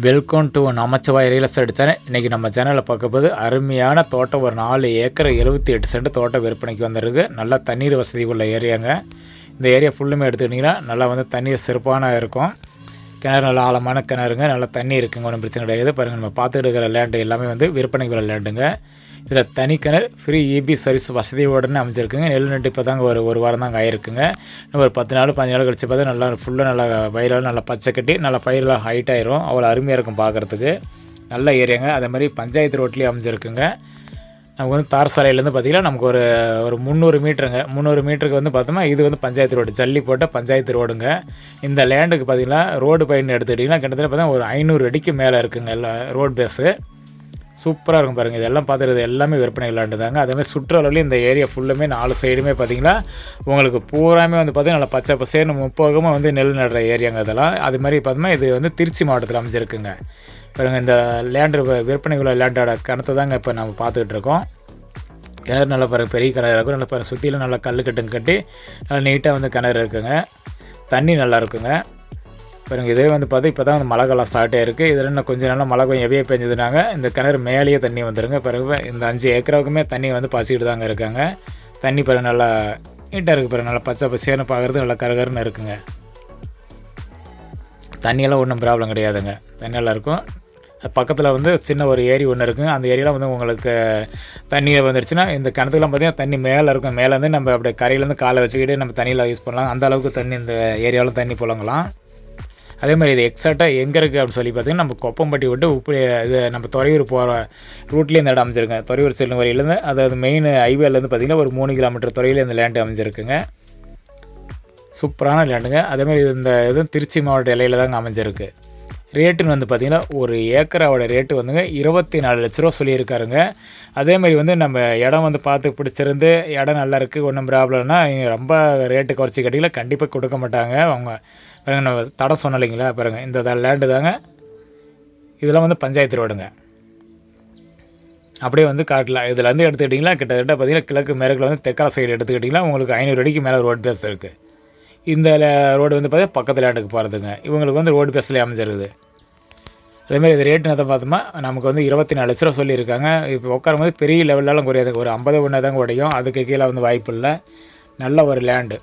Welcome to Namachivay real estate channel இன்றைக்கி நம்ம சேனலில் பார்க்கும்போது அருமையான தோட்டம். ஒரு நாலு ஏக்கர் எழுபத்தி எட்டு சென்ட் தோட்டம் விற்பனைக்கு வந்திருக்கு. நல்லா தண்ணீர் வசதி உள்ள ஏரியாங்க. இந்த ஏரியா ஃபுல்லுமே எடுத்துக்கிட்டிங்கன்னா நல்லா வந்து தண்ணீர் சிறப்பான இருக்கும். கிணறு நல்லா ஆழமான கிணறுங்க. நல்லா தண்ணி இருக்குங்க. ஒன்றும் பிரச்சனை கிடையாது. பாருங்கள் நம்ம பார்த்துட்டு இருக்கிற லேண்டு எல்லாமே வந்து விற்பனைக்கு வர லேண்டுங்க இதில் தனி கிணறு ஃப்ரீ இபி சர்வீஸ் வசதியோடனே அமைச்சிருக்குங்க நெல் நட்டு இப்போ தாங்க ஒரு ஒரு வாரம் தாங்க ஆயிருக்குங்க. இன்னும் ஒரு பத்து நாள் பதினஞ்சு நாள் கழிச்சு பார்த்தா நல்லா ஃபுல்லாக நல்லா வயலால் நல்லா பச்சை கட்டி நல்லா பயிரெலாம் ஹைட் ஆயிரும். அவ்வளோ அருமையாக இருக்கும் பார்க்குறதுக்கு நல்ல ஏரியாங்க. அதே மாதிரி பஞ்சாயத்து ரோட்லேயும் அமைஞ்சிருக்குங்க. நமக்கு வந்து தார் சாலையிலேருந்து பார்த்திங்கன்னா நமக்கு ஒரு ஒரு முந்நூறு மீட்டருங்க. முந்நூறு மீட்டருக்கு வந்து பார்த்தோம்னா இது வந்து பஞ்சாயத்து ரோடு. ஜல்லி போட்ட பஞ்சாயத்து ரோடுங்க. இந்த லேண்டுக்கு பார்த்திங்கன்னா ரோடு பயணம் எடுத்துக்கிட்டிங்கன்னா கிட்டத்தட்ட பார்த்தா ஒரு ஐநூறு அடிக்கு மேலே இருக்குங்க. எல்லா ரோட் பேஸு சூப்பராக இருக்கும் பாருங்கள் இதெல்லாம் பார்த்துறது எல்லாமே விற்பனை விளாண்டுதாங்க அதேமாதிரி சுற்றுலாவிலையும் இந்த ஏரியா ஃபுல்லுமே நாலு சைடுமே பார்த்தீங்கன்னா உங்களுக்கு பூராமே வந்து பார்த்தீங்கன்னா நல்லா பச்சை பசேர்னு முப்போகமாக வந்து நெல் நடுற ஏரியாங்க அதெல்லாம். அது மாதிரி பார்த்தோம்னா இது வந்து திருச்சி மாவட்டத்தில் அமைஞ்சிருக்குங்க. பாருங்க இந்த லேண்டு விற்பனை விழா லேண்டோட கணத்தை தாங்க இப்போ நம்ம பார்த்துக்கிட்டு இருக்கோம். கிணறு நல்லா பாருங்கள் பெரிய கிணறு இருக்கும். நல்லா பாருங்கள் சுற்றிலும் நல்லா கல் கட்டுங்க கட்டி நல்லா நீட்டாக வந்து கிணறு இருக்குங்க. தண்ணி நல்லா இருக்குங்க. பாருங்க இதே வந்து பார்த்தா இப்போ தான் வந்து மழை காலம் ஸ்டார்ட் ஆயிருக்கு. இதில் இன்னும் கொஞ்சம் நாளாக மழை கொஞ்சம் எவையே பெஞ்சதுனாங்க. இந்த கிணறு மேலேயே தண்ணி வந்துருங்க. பிறகு இந்த அஞ்சு ஏக்கராவுக்குமே தண்ணி வந்து பசிக்கிட்டு தாங்க இருக்காங்க. தண்ணி பிறகு நல்லா நீட்டாக இருக்குது பிறகு நல்லா பச்சை பசியான பார்க்குறது நல்லா கருகருன்னு இருக்குங்க. தண்ணியெல்லாம் ஒன்றும் ப்ராப்ளம் கிடையாதுங்க. தண்ணியெல்லாம் இருக்கும். பக்கத்தில் வந்து சின்ன ஒரு ஏரி ஒன்று இருக்குங்க. அந்த ஏரியெலாம் வந்து உங்களுக்கு தண்ணி வந்துருச்சுன்னா இந்த கிணத்துக்குலாம் பார்த்தீங்கன்னா தண்ணி மேலே இருக்கும். மேலேருந்து நம்ம அப்படியே கரையிலேருந்து காலை வச்சுக்கிட்டு நம்ம தண்ணியில் யூஸ் பண்ணலாம். அந்த அளவுக்கு தண்ணி இந்த ஏரியாவில் தண்ணி புழங்கலாம். அதே மாதிரி இது எக்ஸாக்டாக எங்கே இருக்குது அப்படின்னு சொல்லி பார்த்தீங்கன்னா நம்ம கொப்பம்பட்டி விட்டு உப்பு இது நம்ம துறையூர் போகிற ரூட்லேயே இந்த இடம் அமைஞ்சிருங்க துறையூர் செல்லும் வரையிலேருந்து அதாவது மெயின் ஹைவேலேருந்து பார்த்திங்கன்னா ஒரு மூணு கிலோமீட்டர் துறையில் இந்த லேண்டு அமைஞ்சிருக்குங்க. சூப்பரான லேண்டுங்க அதேமாதிரி இந்த இது திருச்சி மாவட்ட எல்லையில் தாங்க அமைஞ்சிருக்கு. ரேட்டுன்னு வந்து பார்த்திங்கன்னா ஒரு ஏக்கராவோட ரேட்டு வந்துங்க இருபத்தி நாலு லட்ச ரூபா சொல்லியிருக்காருங்க. அதேமாதிரி வந்து நம்ம இடம் வந்து பார்த்து பிடிச்சிருந்து இடம் நல்லா இருக்குது ஒன்றும் ப்ராப்ளம்னா ரொம்ப ரேட்டு குறைச்சி கட்டிக்கல கண்டிப்பாக கொடுக்க மாட்டாங்க. அவங்க பாருங்க நம்ம தடம் சொன்னோம் இல்லைங்களா பாருங்க இந்த லேண்டு தாங்க. இதெல்லாம் வந்து பஞ்சாயத்து ரோடுங்க. அப்படியே வந்து காட்டலாம். இதில் வந்து எடுத்துக்கிட்டிங்களா கிட்டத்தட்ட பார்த்தீங்கன்னா கிழக்கு மேற்கில் வந்து தெற்கால சைடு எடுத்துக்கிட்டிங்களா உங்களுக்கு ஐநூறு அடிக்கு மேலே ரோட் பேஸ் இருக்குது இந்த ரோடு வந்து பார்த்தீங்கன்னா பக்கத்து லேண்டுக்கு போகிறதுங்க இவங்களுக்கு வந்து ரோடு பேசலே அமைஞ்சிருது. அதேமாதிரி இது ரேட்டு என்ன பார்த்தோமா நமக்கு வந்து இருபத்தி நாலு லட்ச ரூபா சொல்லியிருக்காங்க. இப்போ உட்காரும் போது பெரிய லெவலெலாம் குறையாது. ஒரு ஐம்பது ஒன்று தான் உடையும். அதுக்கு கீழே வந்து வாய்ப்பு இல்லை. நல்ல ஒரு லேண்டு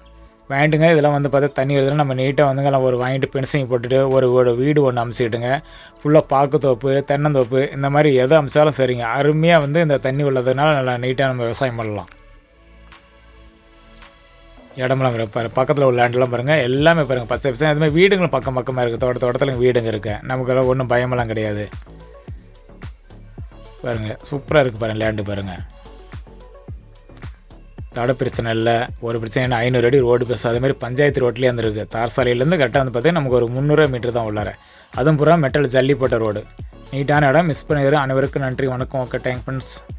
வாங்கிட்டுங்க. இதெல்லாம் வந்து பார்த்தா தண்ணி வருதுன்னா நம்ம நீட்டாக வந்துங்க எல்லாம் ஒரு வாங்கிட்டு பென்சிங் போட்டுட்டு ஒரு ஒரு வீடு ஒன்று அமைச்சிக்கிட்டுங்க. ஃபுல்லாக பாக்குத்தோப்பு தென்னந்தோப்பு இந்த மாதிரி எதை அமைச்சாலும் சரிங்க. அருமையாக வந்து இந்த தண்ணி உள்ளதுனால நல்லா நீட்டாக நம்ம விவசாயம் பண்ணலாம். இடமெல்லாம் பாரு பக்கத்தில் உள்ள லேண்டெல்லாம் பாருங்கள் எல்லாமே பாருங்கள் பச்சை பசங்க அதுமாதிரி வீடுங்களும் பக்கம் பக்கமாக இருக்குது தோட்ட தோட்டத்தில் வீடுங்க இருக்கு. நமக்கு ஒன்றும் பயமெல்லாம் கிடையாது. பாருங்கள் சூப்பராக இருக்குது பாருங்கள் லேண்டு பாருங்கள் தட பிரச்சனை இல்லை. ஒரு பிரச்சனை என்ன? ஐநூறு அடி ரோடு பேச அதே மாதிரி பஞ்சாயத்து ரோட்லேயே வந்துருக்கு. தார் சாலையிலேருந்து கரெக்டாக வந்து பார்த்தீங்கன்னா நமக்கு ஒரு முந்நூறு மீட்டர் தான் உள்ளார. அதுவும் பூரா மெட்டல் ஜல்லி போட்ட ரோடு நீட்டான இடம். மிஸ் பண்ணிடுறேன். அனைவருக்கும் நன்றி. வணக்கம். ஓகே. Thank friends